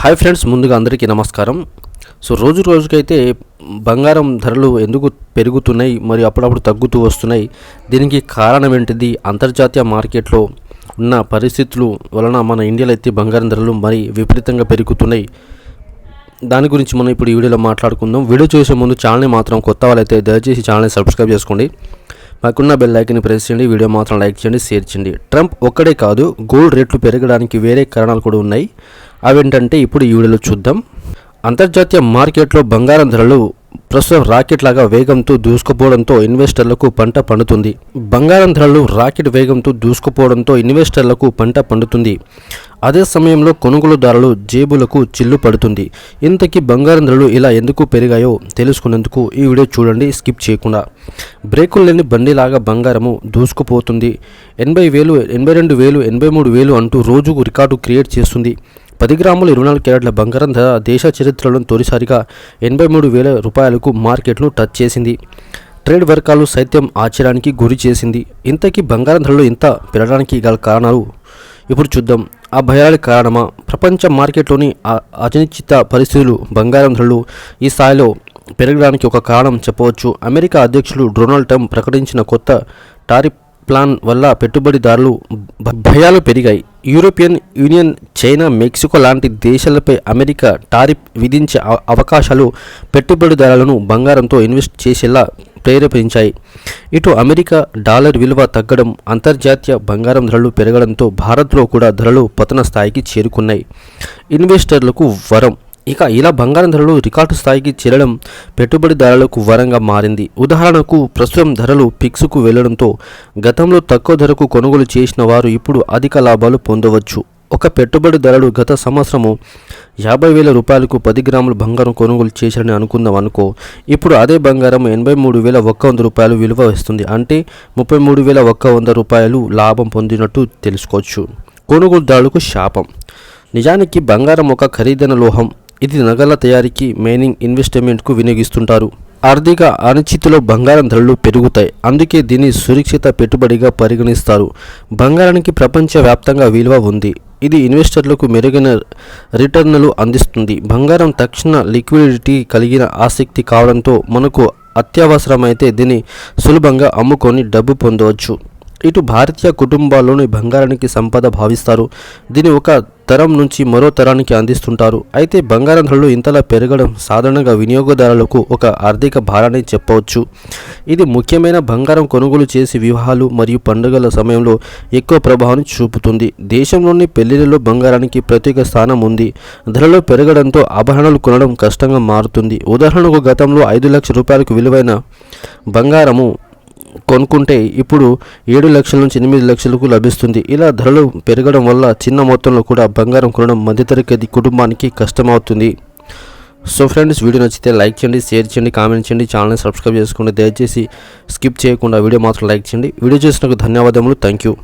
Hi friends ముందుగా అందరికీ నమస్కారం. సో రోజు రోజుకైతే బంగారం ధరలు ఎందుకు పెరుగుతున్నాయి మరియు అప్పుడప్పుడు తగ్గుతూ వస్తున్నాయి దీనికి కారణం ఏంటిది అంతర్జాతీయ మార్కెట్లో ఉన్న పరిస్థితులు వలన మన ఇండియాలో అయితే బంగారం ధరలు మరి విపరీతంగా పెరుగుతున్నాయి. దాని గురించి మనం ఇప్పుడు ఈ వీడియోలో మాట్లాడుకుందాం. వీడియో చూసే ముందు ఛానల్ని మాత్రం కొత్త వాళ్ళైతే దయచేసి ఛానల్ని సబ్స్క్రైబ్ చేసుకోండి. మాకున్న బెల్ ప్రెస్ చేయండి వీడియో మాత్రం లైక్ చేయండి షేర్ చేయండి. ట్రంప్ ఒక్కడే కాదు గోల్డ్ రేట్లు పెరగడానికి వేరే కారణాలు కూడా ఉన్నాయి. అవేంటంటే ఇప్పుడు ఈ వీడియోలో చూద్దాం. అంతర్జాతీయ మార్కెట్లో బంగారం ధరలు ప్రస్తుతం రాకెట్ లాగా వేగంతో దూసుకుపోవడంతో ఇన్వెస్టర్లకు పంట పండుతుంది. బంగారం ధరలు రాకెట్ వేగంతో దూసుకుపోవడంతో ఇన్వెస్టర్లకు పంట పండుతుంది. అదే సమయంలో కొనుగోలుదారులు జేబులకు చిల్లు పడుతుంది. ఇంతకీ బంగారం ధరలు ఇలా ఎందుకు పెరిగాయో తెలుసుకునేందుకు ఈ వీడియో చూడండి స్కిప్ చేయకుండా. బ్రేకులు లేని బండిలాగా బంగారము దూసుకుపోతుంది. ఎనభై వేలు ఎనభై రెండు వేలు ఎనభై మూడు వేలు అంటూ రోజుకు రికార్డు క్రియేట్ చేస్తుంది. పది గ్రాముల ఇరవై నాలుగు క్యారెట్ల బంగారం ధర దేశ చరిత్రలో తొలిసారిగా ఎనభై మూడు వేల రూపాయలకు మార్కెట్ను టచ్ చేసింది. ట్రేడ్ వర్గాలు సైత్యం ఆశ్చర్యానికి గురి చేసింది. ఇంతకీ బంగారం ధరలు ఇంత పెరగడానికి గల కారణాలు? ఇప్పుడు చూద్దాం. ఆ భయాలకు కారణమా? ప్రపంచ మార్కెట్లోని ఆ- పరిస్థితులు బంగారం ధరలు ఈ స్థాయిలో పెరగడానికి ఒక కారణం చెప్పవచ్చు. అమెరికా అధ్యక్షుడు డొనాల్డ్ ట్రంప్ ప్రకటించిన కొత్త టారిఫ్ ప్లాన్ వల్ల పెట్టుబడిదారులు భయాలు పెరిగాయి. యూరోపియన్ యూనియన్ చైనా మెక్సికో లాంటి దేశాలపై అమెరికా టారిఫ్ విధించే అవ- అవకాశాలు పెట్టుబడిదారులను బంగారంతో ఇన్వెస్ట్ చేసేలా ప్రేరేపించాయి. ఇటు అమెరికా డాలర్ విలువ తగ్గడం అంతర్జాతీయ బంగారం ధరలు పెరగడంతో భారత్లో కూడా ధరలు పతన స్థాయికి చేరుకున్నాయి. ఇన్వెస్టర్లకు వరం ఇక ఇలా బంగారం ధరలు రికార్డు స్థాయికి చేరడం పెట్టుబడిదారులకు వరంగా మారింది. ఉదాహరణకు ప్రస్తుతం ధరలు పిక్స్కు వెళ్ళడంతో గతంలో తక్కువ ధరకు కొనుగోలు చేసిన వారు ఇప్పుడు అధిక లాభాలు పొందవచ్చు. ఒక పెట్టుబడిదారుడు గత సంవత్సరము యాభై వేల రూపాయలకు పది గ్రాముల బంగారం కొనుగోలు చేశారని అనుకుందాం అనుకో ఇప్పుడు అదే బంగారం ఎనభై మూడు వేల ఒక్క వంద రూపాయలు విలువ వస్తుంది. అంటే ముప్పై మూడు వేల ఒక్క వంద రూపాయలు లాభం పొందినట్టు తెలుసుకోవచ్చు. కొనుగోలుదారులకు శాపం. నిజానికి బంగారం ఒక ఖరీదైన లోహం. ఇది నగల తయారీకి మైనింగ్ ఇన్వెస్ట్మెంట్కు వినియోగిస్తుంటారు. ఆర్థిక అనిశ్చితిలో బంగారం ధరలు పెరుగుతాయి. అందుకే దీన్ని సురక్షిత పెట్టుబడిగా పరిగణిస్తారు. బంగారానికి ప్రపంచవ్యాప్తంగా విలువ ఉంది. ఇది ఇన్వెస్టర్లకు మెరుగైన రిటర్న్లు అందిస్తుంది. బంగారం తక్షణ లిక్విడిటీ కలిగిన ఆసక్తి కావడంతో మనకు అత్యవసరమైతే దీన్ని సులభంగా అమ్ముకొని డబ్బు పొందవచ్చు. ఇటు భారతీయ కుటుంబాల్లోని బంగారానికి సంపద భావిస్తారు. దీన్ని ఒక తరం నుంచి మరో తరానికి అందిస్తుంటారు. అయితే బంగారం ధరలు ఇంతలా పెరగడం సాధారణంగా వినియోగదారులకు ఒక ఆర్థిక భారాన్ని చెప్పవచ్చు. ఇది ముఖ్యమైన బంగారం కొనుగోలు చేసి వివాహాలు మరియు పండుగల సమయంలో ఎక్కువ ప్రభావాన్ని చూపుతుంది. దేశంలోని పెళ్ళిళ్ళలో బంగారానికి ప్రత్యేక స్థానం ఉంది. ధరలు పెరగడంతో ఆభరణాలు కొనడం కష్టంగా మారుతుంది. ఉదాహరణకు గతంలో ఐదు లక్షల రూపాయలకు విలువైన బంగారము కొనుక్కుంటే ఇప్పుడు ఏడు లక్షల నుంచి ఎనిమిది లక్షలకు లభిస్తుంది. ఇలా ధరలు పెరగడం వల్ల చిన్న మొత్తంలో కూడా బంగారం కొనడం మధ్యతరగతి కుటుంబానికి కష్టమవుతుంది. సో ఫ్రెండ్స్ వీడియో నచ్చితే లైక్ చేయండి షేర్ చేయండి కామెంట్ చేయండి ఛానల్ని సబ్స్క్రైబ్ చేసుకోండి దయచేసి స్కిప్ చేయకుండా వీడియో మాత్రం లైక్ చేయండి. వీడియో చేసినందుకు ధన్యవాదములు. Thank you